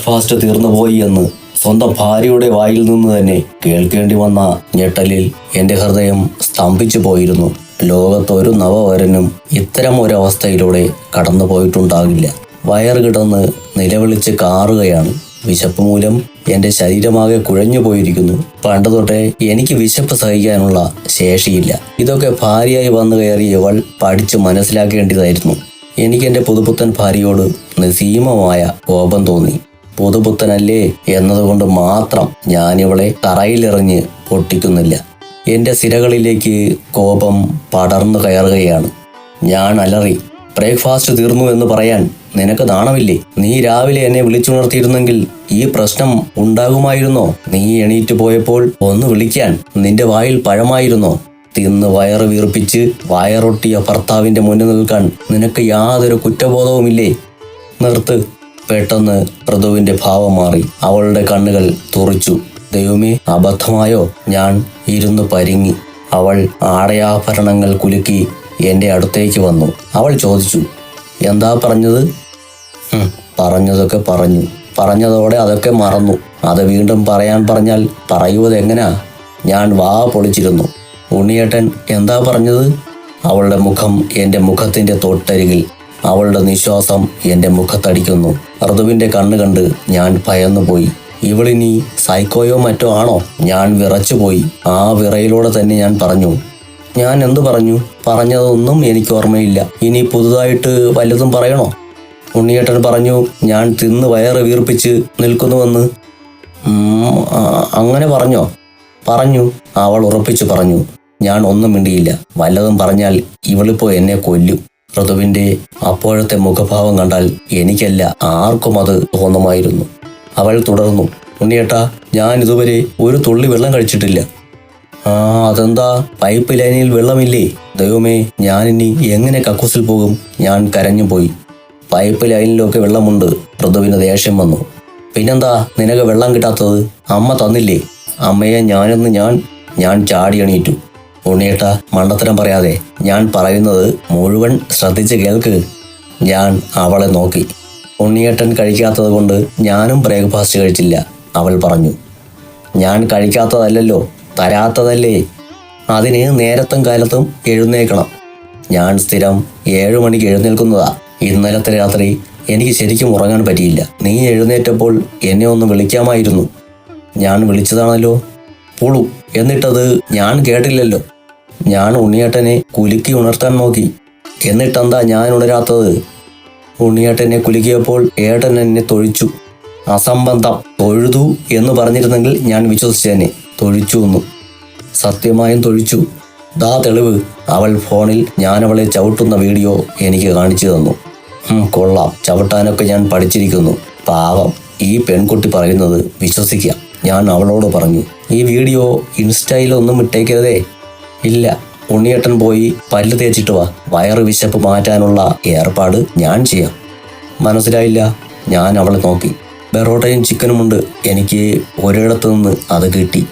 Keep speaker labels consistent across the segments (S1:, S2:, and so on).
S1: Breakfast തീർന്നുപോയി എന്ന് സ്വന്തം ഭാര്യയുടെ വായിൽ നിന്ന് തന്നെ കേൾക്കേണ്ടി വന്ന ഞെട്ടലിൽ എന്റെ ഹൃദയം സ്തംഭിച്ചു പോയിരുന്നു. ലോകത്ത് ഒരു നവവരനും ഇത്തരം ഒരു അവസ്ഥയിലൂടെ കടന്നു പോയിട്ടുണ്ടാകില്ല. വയർ കിടന്ന് നിലവിളിച്ച് കാറുകയാണ്. വിശപ്പ് മൂലം എന്റെ ശരീരമാകെ കുഴഞ്ഞു പോയിരിക്കുന്നു. പണ്ട് തൊട്ടേ എനിക്ക് വിശപ്പ് സഹിക്കാനുള്ള ശേഷിയില്ല. ഇതൊക്കെ ഭാര്യയായി വന്നു കയറിയ ഇവൾ പഠിച്ചു മനസ്സിലാക്കേണ്ടതായിരുന്നു. എനിക്ക് എന്റെ പുതുപുത്തൻ ഭാര്യയോട് നിസീമമായ കോപം തോന്നി. പുതുപുത്തനല്ലേ എന്നതുകൊണ്ട് മാത്രം ഞാനിവളെ തറയിലെറിഞ്ഞ് പൊട്ടിക്കുന്നില്ല. എന്റെ സിരകളിലേക്ക് കോപം പടർന്നു കയറുകയാണ്. ഞാൻ അലറി ബ്രേക്ക്ഫാസ്റ്റ് തീർന്നു എന്ന് പറയാൻ നിനക്ക് നാണമില്ലേ? നീ രാവിലെ എന്നെ വിളിച്ചുണർത്തിയിരുന്നെങ്കിൽ ഈ പ്രശ്നം ഉണ്ടാകുമായിരുന്നോ? നീ എണീറ്റ് പോയപ്പോൾ ഒന്ന് വിളിക്കാൻ നിന്റെ വായിൽ പഴമായിരുന്നോ? തിന്ന് വയറ് വീർപ്പിച്ച് വയറൊട്ടിയ ഭർത്താവിന്റെ മുന്നിൽ നിൽക്കാൻ നിനക്ക് യാതൊരു കുറ്റബോധവുമില്ലേ? നിർത്ത്. പെട്ടെന്ന് പ്രതുവിന്റെ ഭാവം മാറി. അവളുടെ കണ്ണുകൾ തുറിച്ചു. ദൈവമേ അബദ്ധമായോ? ഞാൻ ഇരുന്ന് പരിങ്ങി. അവൾ ആടയാഭരണങ്ങൾ കുലുക്കി എന്റെ അടുത്തേക്ക് വന്നു. അവൾ ചോദിച്ചു എന്താ പറഞ്ഞത്? പറഞ്ഞതൊക്കെ പറഞ്ഞു. പറഞ്ഞതോടെ അതൊക്കെ മറന്നു. അത് വീണ്ടും പറയാൻ പറഞ്ഞാൽ പറയുന്നത് എങ്ങനാ? ഞാൻ വാ പൊളിച്ചിരുന്നു. ഉണ്ണിയേട്ടൻ എന്താ പറഞ്ഞത്? അവളുടെ മുഖം എന്റെ മുഖത്തിന്റെ തൊട്ടരികിൽ അവളുടെ നിശ്വാസം എന്റെ മുഖത്തടിക്കുന്നു. ഋതുവിന്റെ കണ്ണ് കണ്ട് ഞാൻ ഭയന്നുപോയി ഇവളിനി സൈക്കോയോ മറ്റോ ആണോ? ഞാൻ വിറച്ചുപോയി. ആ വിറയിലൂടെ തന്നെ ഞാൻ പറഞ്ഞു. ഞാൻ എന്തു പറഞ്ഞു? പറഞ്ഞതൊന്നും എനിക്ക് ഓർമ്മയില്ല. ഇനി പുതുതായിട്ട് വല്ലതും പറയണോ? ഉണ്ണിയേട്ടൻ പറഞ്ഞു ഞാൻ തിന്ന് വയറ് വീർപ്പിച്ച് നിൽക്കുന്നുവെന്ന്. അങ്ങനെ പറഞ്ഞോ? പറഞ്ഞു. അവൾ ഉറപ്പിച്ചു പറഞ്ഞു ഞാൻ ഒന്നും മിണ്ടിയില്ല. വല്ലതും പറഞ്ഞാൽ ഇവളിപ്പോ എന്നെ കൊല്ലും. ഋതുവിന്റെ അപ്പോഴത്തെ മുഖഭാവം കണ്ടാൽ എനിക്കല്ല ആർക്കും അത് തോന്നുമായിരുന്നു. അവൾ തുടർന്നു ഉണ്ണിയേട്ടാ ഞാൻ ഇതുവരെ ഒരു തുള്ളി വെള്ളം കഴിച്ചിട്ടില്ല. ആ അതെന്താ? പൈപ്പ് ലൈനിൽ വെള്ളമില്ലേ? ദൈവമേ ഞാൻ ഇനി എങ്ങനെ കക്കൂസിൽ പോകും? ഞാൻ കരഞ്ഞു പോയി. പൈപ്പ് ലൈനിലൊക്കെ വെള്ളമുണ്ട് ഋതുവിന് ദേഷ്യം വന്നു. പിന്നെന്താ? നിനക്ക് വെള്ളം കിട്ടാത്തത് അമ്മ തന്നില്ലേ? അമ്മയെ ഞാനെന്ന് ഞാൻ ഞാൻ ചാടി ഉണ്ണിയേട്ട മണ്ടത്തരം പറയാതെ ഞാൻ പറയുന്നത് മുഴുവൻ ശ്രദ്ധിച്ച് കേൾക്ക്. ഞാൻ അവളെ നോക്കി. ഉണ്ണിയേട്ടൻ കഴിക്കാത്തത് കൊണ്ട് ഞാനും ബ്രേക്ക്ഫാസ്റ്റ് കഴിച്ചില്ല അവൾ പറഞ്ഞു. ഞാൻ കഴിക്കാത്തതല്ലല്ലോ തരാത്തതല്ലേ? അതിന് നേരത്തും കാലത്തും എഴുന്നേൽക്കണം. ഞാൻ സ്ഥിരം ഏഴു മണിക്ക് എഴുന്നേൽക്കുന്നതാ. ഇന്നലത്തെ രാത്രി എനിക്ക് ശരിക്കും ഉറങ്ങാൻ പറ്റിയില്ല. നീ എഴുന്നേറ്റപ്പോൾ എന്നെ ഒന്ന് വിളിക്കാമായിരുന്നു. ഞാൻ വിളിച്ചതാണല്ലോ. പുളു എന്നിട്ടത് ഞാൻ കേട്ടില്ലല്ലോ. ഞാൻ ഉണ്ണിയേട്ടനെ കുലുക്കി ഉണർത്താൻ നോക്കി. എന്നിട്ടെന്താ ഞാൻ ഉണരാത്തത്? ഉണ്ണിയേട്ടനെ കുലുക്കിയപ്പോൾ ഏട്ടൻ എന്നെ തൊഴിച്ചു. അസംബന്ധം തൊഴുതു എന്ന് പറഞ്ഞിരുന്നെങ്കിൽ ഞാൻ വിശ്വസിച്ചേനെ. തൊഴിച്ചു എന്നു. സത്യമായും തൊഴിച്ചു. ദാ തെളിവ്. അവൾ ഫോണിൽ ഞാൻ അവളെ ചവിട്ടുന്ന വീഡിയോ എനിക്ക് കാണിച്ചു തന്നു. കൊള്ളാം. ചവിട്ടാനൊക്കെ ഞാൻ പഠിച്ചിരിക്കുന്നു. പാവം. ഈ പെൺകുട്ടി പറയുന്നത് വിശ്വസിക്കാം. ഞാൻ അവളോട് പറഞ്ഞു. ഈ വീഡിയോ ഇൻസ്റ്റയിലൊന്നും ഇട്ടേക്കരുതേ. ഇല്ല. ഉണ്ണിയേട്ടൻ പോയി പല്ല് തേച്ചിട്ട് വാ. വയറ് വിശപ്പ് മാറ്റാനുള്ള ഏർപ്പാട് ഞാൻ ചെയ്യാം. മനസ്സിലായില്ല. ഞാൻ അവളെ നോക്കി. ബെറോട്ടയും ചിക്കനുമുണ്ട്. എനിക്ക് ഒരിടത്തു നിന്ന് അത് കിട്ടി.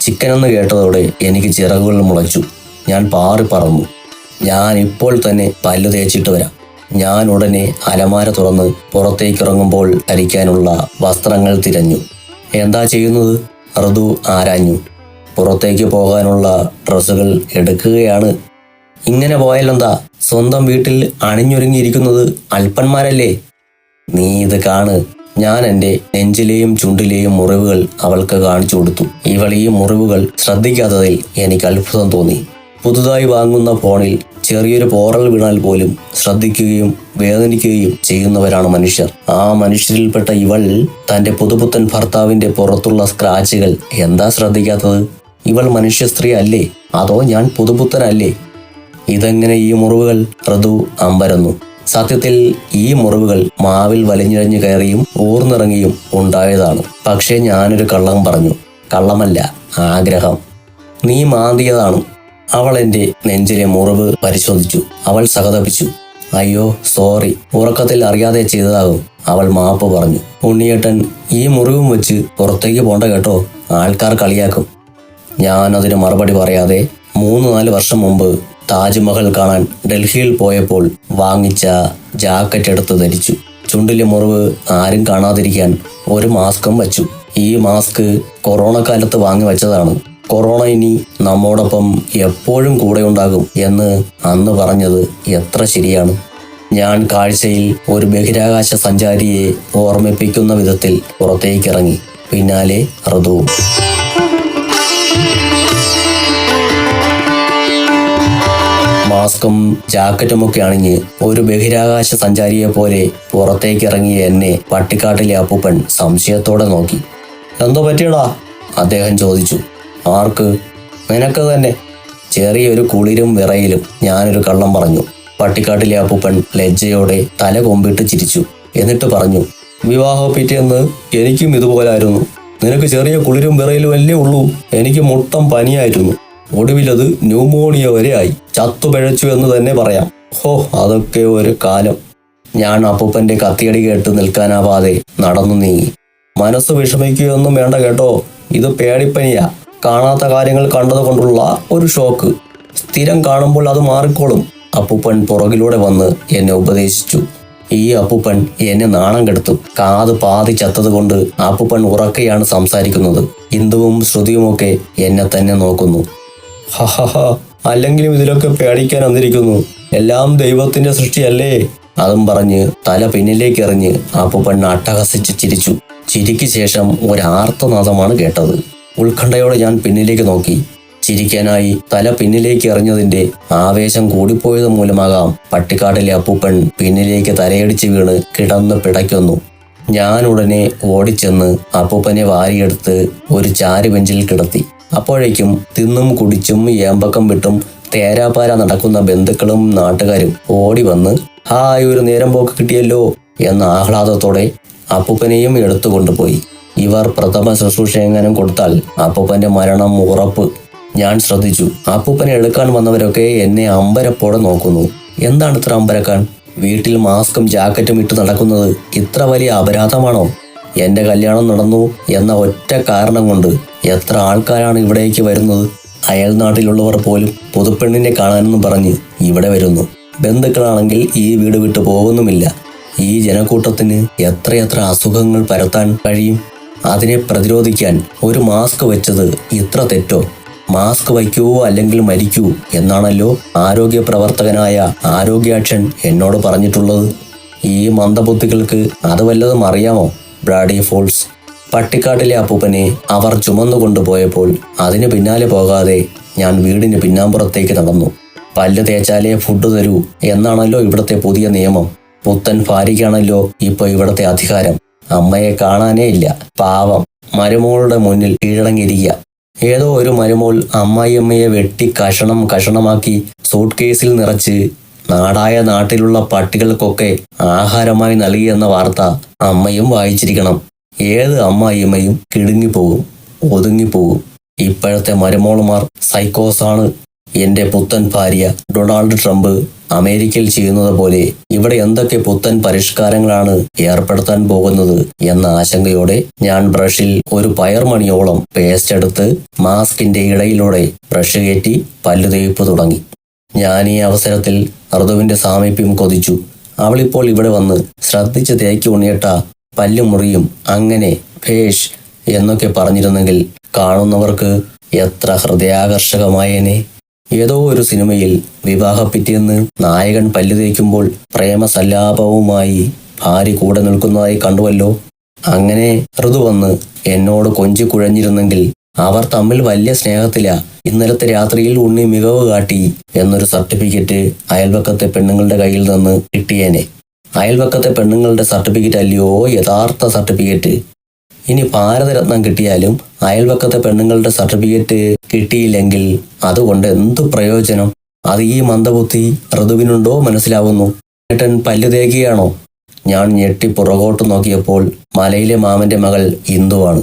S1: ചിക്കൻ എന്ന് കേട്ടതോടെ എനിക്ക് ചിറകുകൾ മുളച്ചു. ഞാൻ പാറി പറന്നു. ഞാൻ ഇപ്പോൾ തന്നെ പല്ല് തേച്ചിട്ട് വരാം. ഞാൻ ഉടനെ അലമാര തുറന്ന് പുറത്തേക്ക് ഇറങ്ങുമ്പോൾ ധരിക്കാനുള്ള വസ്ത്രങ്ങൾ തിരഞ്ഞു. എന്താ ചെയ്യുന്നത്? ഋതു ആരാഞ്ഞു. പുറത്തേക്ക് പോകാനുള്ള ഡ്രസ്സുകൾ എടുക്കുകയാണ്. ഇങ്ങനെ പോയാലെന്താ? സ്വന്തം വീട്ടിൽ അണിഞ്ഞൊരുങ്ങിയിരിക്കുന്നത് അല്പന്മാരല്ലേ? നീ ഇത് കാണ്. ഞാൻ എന്റെ നെഞ്ചിലെയും ചുണ്ടിലെയും മുറിവുകൾ അവൾക്ക് കാണിച്ചു കൊടുത്തു. ഇവൾ ഈ മുറിവുകൾ ശ്രദ്ധിക്കാത്തതിൽ എനിക്ക് അത്ഭുതം തോന്നി. പുതുതായി വാങ്ങുന്ന ഫോണിൽ ചെറിയൊരു പോറൽ വീണാൽ പോലും ശ്രദ്ധിക്കുകയും വേദനിക്കുകയും ചെയ്യുന്നവരാണ് മനുഷ്യർ. ആ മനുഷ്യരിൽപ്പെട്ട ഇവൾ തന്റെ പുതുപുത്തൻ ഭർത്താവിന്റെ പുറത്തുള്ള സ്ക്രാച്ചുകൾ എന്താ ശ്രദ്ധിക്കാത്തത്? ഇവൾ മനുഷ്യ സ്ത്രീ അല്ലേ? അതോ ഞാൻ പുതുപുത്തനല്ലേ ഇതെങ്ങനെ ഈ മുറിവുകൾ? ഋതു അമ്പരന്നു. സത്യത്തിൽ ഈ മുറിവുകൾ മാവിൽ വലിഞ്ഞിഴഞ്ഞു കയറിയും ഊർന്നിറങ്ങിയും ഉണ്ടായതാണ്. പക്ഷേ ഞാനൊരു കള്ളം പറഞ്ഞു. കള്ളമല്ല ആഗ്രഹം. നീ മാന്തിയതാണ്. അവൾ എന്റെ നെഞ്ചിലെ മുറിവ് പരിശോധിച്ചു. അവൾ സഹതപിച്ചു. അയ്യോ സോറി. ഉറക്കത്തിൽ അറിയാതെ ചെയ്തതാകും. അവൾ മാപ്പ് പറഞ്ഞു. ഉണ്ണിയേട്ടൻ ഈ മുറിവും വെച്ച് പുറത്തേക്ക് പോണ്ട കേട്ടോ. ആൾക്കാർ കളിയാക്കും. ഞാൻ അതിന് മറുപടി പറയാതെ മൂന്ന് നാല് വർഷം മുമ്പ് താജ്മഹൽ കാണാൻ ഡൽഹിയിൽ പോയപ്പോൾ വാങ്ങിച്ച ജാക്കറ്റ് എടുത്ത് ധരിച്ചു. ചുണ്ടിലെ മുറിവ് ആരും കാണാതിരിക്കാൻ ഒരു മാസ്കും വച്ചു. ഈ മാസ്ക് കൊറോണ കാലത്ത് വാങ്ങി വെച്ചതാണ്. കൊറോണ ഇനി നമ്മോടൊപ്പം എപ്പോഴും കൂടെ ഉണ്ടാകും എന്ന് അന്ന് പറഞ്ഞത് എത്ര ശരിയാണ്. ഞാൻ കാഴ്ചയിൽ ഒരു ബഹിരാകാശ സഞ്ചാരിയെ ഓർമ്മിപ്പിക്കുന്ന വിധത്തിൽ പുറത്തേക്കിറങ്ങി. പിന്നാലെ ഋതുവും. മാസ്കും ജാക്കറ്റും ഒക്കെ അണിഞ്ഞ് ഒരു ബഹിരാകാശ സഞ്ചാരിയെ പോലെ പുറത്തേക്ക് ഇറങ്ങിയ എന്നെ പട്ടിക്കാട്ടിലെ അപ്പൂപ്പൻ സംശയത്തോടെ നോക്കി. എന്തോ പറ്റിയടാ? അദ്ദേഹം ചോദിച്ചു. ആർക്ക്? നിനക്ക് തന്നെ. ചെറിയൊരു കുളിരും വിറയിലും ഞാനൊരു കള്ളം പറഞ്ഞു. പട്ടിക്കാട്ടിലെ അപ്പൂപ്പൻ ലജ്ജയോടെ തല കൊമ്പിട്ട് ചിരിച്ചു. എന്നിട്ട് പറഞ്ഞു വിവാഹ പിറ്റേന്ന് എനിക്കും ഇതുപോലായിരുന്നു. നിനക്ക് ചെറിയ കുളിരും വിറയിലും അല്ലേ ഉള്ളൂ? എനിക്ക് മൊത്തം പനിയായിരുന്നു. ഒടുവിലത് ന്യൂമോണിയ വരെ ആയി. ചത്തു പിഴച്ചു എന്ന് തന്നെ പറയാം. ഹോ അതൊക്കെ ഒരു കാലം. ഞാൻ അപ്പൂപ്പന്റെ കത്തിയടി കേട്ട് നിൽക്കാനാവാതെ നടന്നു നീങ്ങി. മനസ്സ് വിഷമിക്കുകയൊന്നും വേണ്ട കേട്ടോ. ഇത് പേടിപ്പനിയാ. കാണാത്ത കാര്യങ്ങൾ കണ്ടതുകൊണ്ടുള്ള ഒരു ഷോക്ക്. സ്ഥിരം കാണുമ്പോൾ അത് മാറിക്കോളും. അപ്പൂപ്പൻ പുറകിലൂടെ വന്ന് എന്നെ ഉപദേശിച്ചു. ഈ അപ്പൂപ്പൻ എന്നെ നാണം കെടുത്തു. കാത് പാതി ചത്തതുകൊണ്ട് അപ്പൂപ്പൻ ഉറക്കെയാണ് സംസാരിക്കുന്നത്. ഇന്ദുവും ശ്രുതിയുമൊക്കെ എന്നെ തന്നെ നോക്കുന്നു. ഹഹഹ. അല്ലെങ്കിലും ഇതിലൊക്കെ പേടിക്കാൻ വന്നിരിക്കുന്നു. എല്ലാം ദൈവത്തിന്റെ സൃഷ്ടിയല്ലേ? അതും പറഞ്ഞ് തല പിന്നിലേക്ക് എറിഞ്ഞ് അപ്പൂപ്പൻ അട്ടഹസിച്ച് ചിരിച്ചു. ചിരിക്ക് ശേഷം ഒരാർത്തനാഥമാണ് കേട്ടത്. ഉത്കണ്ഠയോടെ ഞാൻ പിന്നിലേക്ക് നോക്കി. ചിരിക്കാനായി തല പിന്നിലേക്ക് എറിഞ്ഞതിന്റെ ആവേശം കൂടിപ്പോയത് മൂലമാകാം പട്ടിക്കാട്ടിലെ അപ്പൂപ്പൻ പിന്നിലേക്ക് തലയടിച്ച് വീണ് കിടന്ന് പിടയ്ക്കുന്നു. ഞാൻ ഉടനെ ഓടിച്ചെന്ന് അപ്പൂപ്പനെ വാരിയെടുത്ത് ഒരു ചാരി ബെഞ്ചിൽ കിടത്തി. അപ്പോഴേക്കും തിന്നും കുടിച്ചും ഏമ്പക്കം വിട്ടും തേരാപാര നടക്കുന്ന ബന്ധുക്കളും നാട്ടുകാരും ഓടി വന്ന് ഹായ് ഒരു നേരം പോക്ക് കിട്ടിയല്ലോ എന്ന ആഹ്ലാദത്തോടെ അപ്പൂപ്പനെയും എടുത്തുകൊണ്ടുപോയി. ഇവർ പ്രഥമ ശുശ്രൂഷ എങ്ങാനും കൊടുത്താൽ അപ്പൂപ്പന്റെ മരണം ഉറപ്പ്. ഞാൻ ശ്രദ്ധിച്ചു. അപ്പൂപ്പനെ എടുക്കാൻ വന്നവരൊക്കെ എന്നെ അമ്പരപ്പോടെ നോക്കുന്നു. എന്താണ് ഇത്ര അമ്പരക്കാൻ? വീട്ടിൽ മാസ്കും ജാക്കറ്റും ഇട്ട് നടക്കുന്നത് ഇത്ര വലിയ അപരാധമാണോ? എന്റെ കല്യാണം നടന്നു എന്ന ഒറ്റ കാരണം കൊണ്ട് എത്ര ആൾക്കാരാണ് ഇവിടേക്ക് വരുന്നത്? അയൽനാട്ടിലുള്ളവർ പോലും പുതുപ്പെണ്ണിനെ കാണാനെന്നും പറഞ്ഞ് ഇവിടെ വരുന്നു. ബന്ധുക്കളാണെങ്കിൽ ഈ വീട് വിട്ടു പോകുന്നുമില്ല. ഈ ജനക്കൂട്ടത്തിന് എത്രയെത്ര അസുഖങ്ങൾ പരത്താൻ കഴിയും? അതിനെ പ്രതിരോധിക്കാൻ ഒരു മാസ്ക് വെച്ചത് ഇത്ര തെറ്റോ? മാസ്ക് വയ്ക്കൂ അല്ലെങ്കിൽ മരിക്കൂ എന്നാണല്ലോ ആരോഗ്യ പ്രവർത്തകനായ ആരോഗ്യാക്ഷൻ എന്നോട് പറഞ്ഞിട്ടുള്ളത്. ഈ മന്ദബുദ്ധികൾക്ക് അത് വല്ലതും അറിയാമോ? ബ്രാഡി ഫോൾസ് പട്ടിക്കാട്ടിലെ അപ്പൂപ്പനെ അവർ ചുമന്നു കൊണ്ടുപോയപ്പോൾ അതിന് പിന്നാലെ പോകാതെ ഞാൻ വീടിന് പിന്നാമ്പുറത്തേക്ക് നടന്നു. പല്ല് തേച്ചാലേ ഫുഡ് തരൂ എന്നാണല്ലോ ഇവിടുത്തെ പുതിയ നിയമം. പുത്തൻ ഭാര്യയ്ക്കാണല്ലോ ഇപ്പൊ ഇവിടുത്തെ അധികാരം. അമ്മയെ കാണാനേ ഇല്ല. പാവം. മരുമോളുടെ മുന്നിൽ കീഴടങ്ങിയിരിക്കുക. ഏതോ ഒരു മരുമോൾ അമ്മായിയമ്മയെ വെട്ടി കഷണം കഷണമാക്കി സൂട്ട് കേസിൽ നിറച്ച് നാടായ നാട്ടിലുള്ള പട്ടികൾക്കൊക്കെ ആഹാരമായി നൽകിയെന്ന വാർത്ത അമ്മയും വായിച്ചിരിക്കണം. ഏത് അമ്മായിയമ്മയും കിടുങ്ങിപ്പോകും ഒതുങ്ങിപ്പോകും. ഇപ്പോഴത്തെ മരുമോളുമാർ സൈക്കോസാണ്. എന്റെ പുത്തൻ ഭാര്യ ഡൊണാൾഡ് ട്രംപ് അമേരിക്കയിൽ ചെയ്യുന്നത് പോലെ ഇവിടെ എന്തൊക്കെ പുത്തൻ പരിഷ്കാരങ്ങളാണ് ഏർപ്പെടുത്താൻ പോകുന്നത് എന്ന ആശങ്കയോടെ ഞാൻ ബ്രഷിൽ ഒരു പയർമണിയോളം പേസ്റ്റ് എടുത്ത് മാസ്കിന്റെ ഇടയിലൂടെ ബ്രഷ് കയറ്റി പല്ലുതേപ്പ് തുടങ്ങി. ഞാൻ ഈ അവസരത്തിൽ ഋതുവിന്റെ സാമീപ്യം കൊതിച്ചു. അവളിപ്പോൾ ഇവിടെ വന്ന് ശ്രദ്ധിച്ച് തേക്ക് ഉണിയട്ട പല്ലുമുറിയും അങ്ങനെ ഭേഷ് എന്നൊക്കെ പറഞ്ഞിരുന്നെങ്കിൽ കാണുന്നവർക്ക് എത്ര ഹൃദയാകർഷകമായേനെ. ഏതോ ഒരു സിനിമയിൽ വിവാഹപ്പിറ്റേന്ന് നായകൻ പല്ലു തേക്കുമ്പോൾ പ്രേമസല്ലാപവുമായി ഭാര്യ കൂടെ നിൽക്കുന്നതായി കണ്ടുവല്ലോ. അങ്ങനെ ഋതു വന്ന് എന്നോട് കൊഞ്ചി കുഴഞ്ഞിരുന്നെങ്കിൽ അവർ തമ്മിൽ വലിയ സ്നേഹത്തിലാ. ഇന്നലത്തെ രാത്രിയിൽ ഉണ്ണി മികവ് കാട്ടി എന്നൊരു സർട്ടിഫിക്കറ്റ് അയൽവക്കത്തെ പെണ്ണുങ്ങളുടെ കയ്യിൽ നിന്ന് കിട്ടിയേനെ. അയൽവക്കത്തെ പെണ്ണുങ്ങളുടെ സർട്ടിഫിക്കറ്റ് അല്ലയോ യഥാർത്ഥ സർട്ടിഫിക്കറ്റ്. ഇനി ഭാരതരത്നം കിട്ടിയാലും അയൽവക്കത്തെ പെണ്ണുങ്ങളുടെ സർട്ടിഫിക്കറ്റ് കിട്ടിയില്ലെങ്കിൽ അതുകൊണ്ട് എന്തു പ്രയോജനം? അത് ഈ മന്ദബുദ്ധി ഋതുവിനുണ്ടോ മനസ്സിലാവുന്നു? ഏട്ടൻ പല്ലു തേക്കുകയാണോ ഞാൻ ഞെട്ടി പുറകോട്ട് നോക്കിയപ്പോൾ മലയിലെ മാമന്റെ മകൾ ഇന്ദുവാണ്.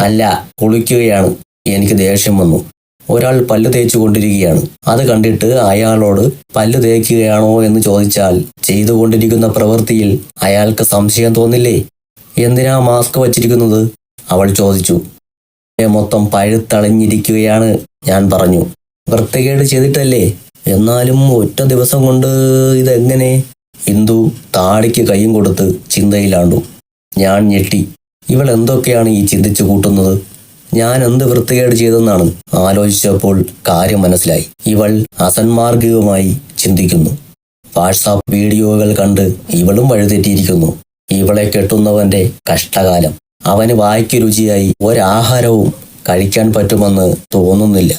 S1: അല്ല കുളിക്കുകയാണ്. എനിക്ക് ദേഷ്യം വന്നു. ഒരാൾ പല്ല് തേച്ചു കൊണ്ടിരിക്കുകയാണ് അത് കണ്ടിട്ട് അയാളോട് പല്ല് തേക്കുകയാണോ എന്ന് ചോദിച്ചാൽ ചെയ്തുകൊണ്ടിരിക്കുന്ന പ്രവൃത്തിയിൽ അയാൾക്ക് സംശയം തോന്നില്ലേ? എന്തിനാ മാസ്ക് വച്ചിരിക്കുന്നത്? അവൾ ചോദിച്ചു. "ഏ, മൊത്തം പഴുത്തളഞ്ഞിരിക്കുകയാണ് ഞാൻ പറഞ്ഞു. വൃത്തികേട് ചെയ്തിട്ടല്ലേ? എന്നാലും ഒറ്റ ദിവസം കൊണ്ട് ഇതെങ്ങനെ? ഇന്ദു താടിക്ക് കൈയും കൊടുത്ത് ചിന്തയിലാണ്ടു. ഞാൻ ഞെട്ടി. ഇവൾ എന്തൊക്കെയാണ് ഈ ചിന്തിച്ചു കൂട്ടുന്നത്? ഞാൻ എന്ത് വൃത്തികേട് ചെയ്തെന്നാണ് ആലോചിച്ചപ്പോൾ കാര്യം മനസ്സിലായി. ഇവൾ അസന്മാർഗികമായി ചിന്തിക്കുന്നു. വാട്സാപ്പ് വീഡിയോകൾ കണ്ട് ഇവളും വഴിതെറ്റിയിരിക്കുന്നു. ഇവളെ കെട്ടുന്നവന്റെ കഷ്ടകാലം. അവന് വായ്ക്ക് രുചിയായി ഒരാഹാരവും കഴിക്കാൻ പറ്റുമെന്ന് തോന്നുന്നില്ല.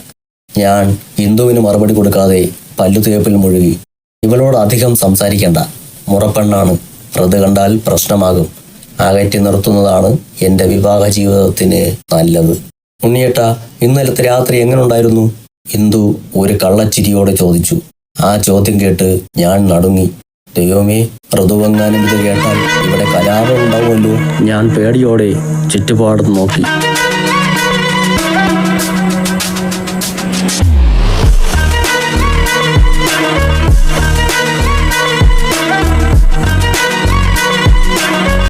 S1: ഞാൻ ഹിന്ദുവിന് മറുപടി കൊടുക്കാതെ പല്ലുതേപ്പിൽ മുഴുകി. ഇവളോട് അധികം സംസാരിക്കണ്ട. മുറപ്പെണ്ണാണ്. പ്രത് കണ്ടാൽ പ്രശ്നമാകും. അകറ്റി നിർത്തുന്നതാണ് എന്റെ വിവാഹ ജീവിതത്തിന് നല്ലത്. ഉണ്ണിയേട്ട ഇന്നലത്തെ രാത്രി എങ്ങനെ ഉണ്ടായിരുന്നു ഇന്ദു ഒരു കള്ളച്ചിരിയോടെ ചോദിച്ചു. ആ ചോദ്യം കേട്ട് ഞാൻ നടുങ്ങി. ദൈവമേ ഋതുവെങ്ങാനും ഇത് കേട്ടാൽ ഇവിടെ കലാപം ഉണ്ടാവുമല്ലോ. ഞാൻ പേടിയോടെ ചുറ്റുപാടും നോക്കി.